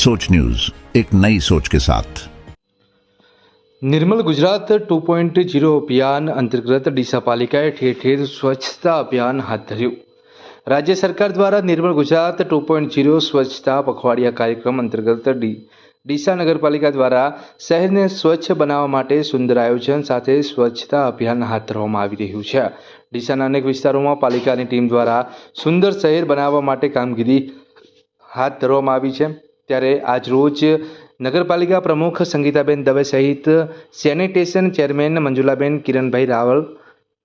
सोच न्यूज एक नई सोच के साथ Nirmal Gujarat two point zero અભિયાન અંતર્ગત ડીસા પાલિકાએ ઠેર ઠેર સ્વચ્છતા અભિયાન હાથ ધર્યું રાજ્ય સરકાર દ્વારા Nirmal Gujarat two point zero સ્વચ્છતા પખવાડિયા કાર્યક્રમ અંતર્ગત ડી ડીસા નગરપાલિકા દ્વારા શહેરને સ્વચ્છ બનાવવા માટે સુંદર આયોજન સાથે સ્વચ્છતા અભિયાન હાથ ધરવામાં આવી રહ્યું છે ડીસાના અનેક વિસ્તારોમાં પાલિકાની ટીમ દ્વારા સુંદર શહેર બનાવવા માટે કામગીરી હાથ ધરવામાં આવી છે ત્યારે આજ રોજ નગરપાલિકા પ્રમુખ સંગીતાબેન દવે સહિત સેનિટેશન ચેરમેન મંજુલાબેન કિરણભાઈ રાવલ,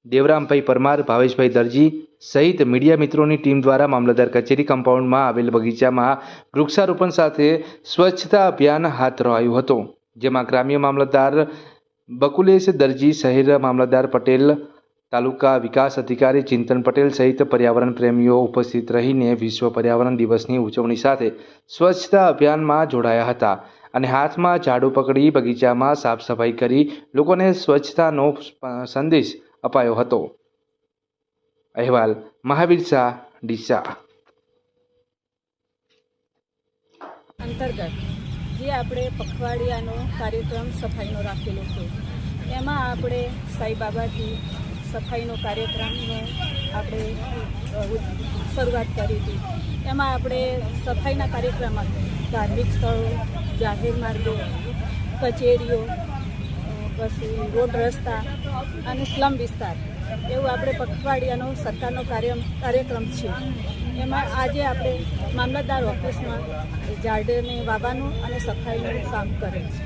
દેવરામભાઈ પરમાર, ભાવેશભાઈ દરજી સહિત મીડિયા મિત્રોની ટીમ દ્વારા મામલતદાર કચેરી કમ્પાઉન્ડમાં આવેલ બગીચામાં વૃક્ષારોપણ સાથે સ્વચ્છતા અભિયાન હાથ ધરાયું હતું, જેમાં ગ્રામ્ય મામલતદાર બકુલેશ દરજી, શહેર મામલતદાર પટેલ તાલુકા વિકાસ અધિકારી ચિંતન પટેલ સહિત પર્યાવરણ પ્રેમીઓ ઉપસ્થિત રહીને વિશ્વ પર્યાવરણ દિવસની ઉજવણી સાથે સ્વચ્છતા અભિયાનમાં જોડાયા હતા અને હાથમાં ઝાડુ પકડી બગીચામાં સાફ સફાઈ કરી લોકોને સ્વચ્છતાનો સંદેશ અપાયો હતો. અહેવાલ, મહાવીર શાહ, ડીસા. અંતર્ગત જે આપણે પખવાડિયાનો કાર્યક્રમ સફાઈનો રાખેલો છે, એમાં આપણે સાઈબાબાથી સફાઈનો કાર્યક્રમનો આપણે શરૂઆત કરી હતી. એમાં આપણે સફાઈના કાર્યક્રમમાં ધાર્મિક સ્થળો, જાહેર માર્ગો, કચેરીઓ પછી રોડ રસ્તા અને સ્લમ વિસ્તાર એવું આપણે પખવાડિયાનો સરકારનો કાર્ય કાર્યક્રમ છે. એમાં આજે આપણે મામલતદાર ઓફિસમાં ઝાડને વાવવાનું અને સફાઈનું કામ કરે છે.